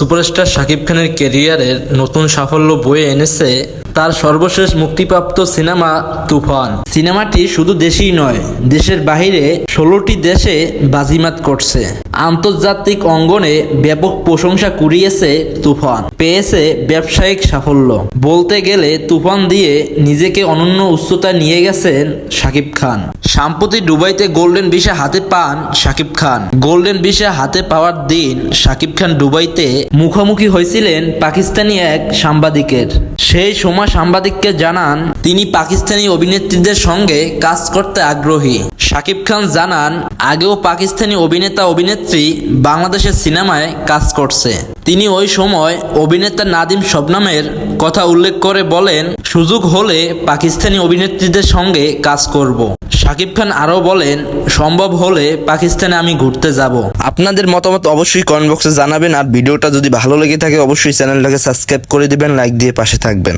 Superstar Shakib খানের ক্যারিয়ারের নতুন সাফল্য বয়ে এনেছে তার সর্বশেষ মুক্তিপ্রাপ্ত সিনেমা তুফান। সিনেমাটি শুধু দেশেই নয়, দেশের বাইরে ষোলোটি দেশে বাজিমাত করছে। আন্তর্জাতিক অঙ্গনে ব্যাপক প্রশংসা কুড়িয়েছে তুফান, পেয়েছে ব্যবসায়িক সাফল্য। বলতে গেলে তুফান দিয়ে নিজেকে অনন্য উচ্চতায় নিয়ে গেছেন শাকিব খান। সম্প্রতি দুবাইতে গোল্ডেন ভিসা হাতে পান শাকিব খান। গোল্ডেন ভিসা হাতে পাওয়ার দিন শাকিব খান দুবাইতে মুখোমুখি হয়েছিলেন পাকিস্তানি এক সাংবাদিকের। সেই সময় সাংবাদিককে জানান, তিনি পাকিস্তানি অভিনেত্রীদের সঙ্গে কাজ করতে আগ্রহী। শাকিব খান জানান, আগেও পাকিস্তানি অভিনেতা অভিনেত্রী বাংলাদেশের সিনেমায় কাজ করছে। তিনি ওই সময় অভিনেতা নাদিম শবনামের কথা উল্লেখ করে বলেন সুযোগ হলে পাকিস্তানি অভিনেত্রীদের সঙ্গে কাজ করব। শাকিব খান আরও বলেন, সম্ভব হলে পাকিস্তানে আমি ঘুরতে যাব। আপনাদের মতামত অবশ্যই কমেন্ট বক্সে জানাবেন, আর ভিডিওটা যদি ভালো লেগে থাকে অবশ্যই চ্যানেলটাকে সাবস্ক্রাইব করে দিবেন, লাইক দিয়ে পাশে থাকবেন।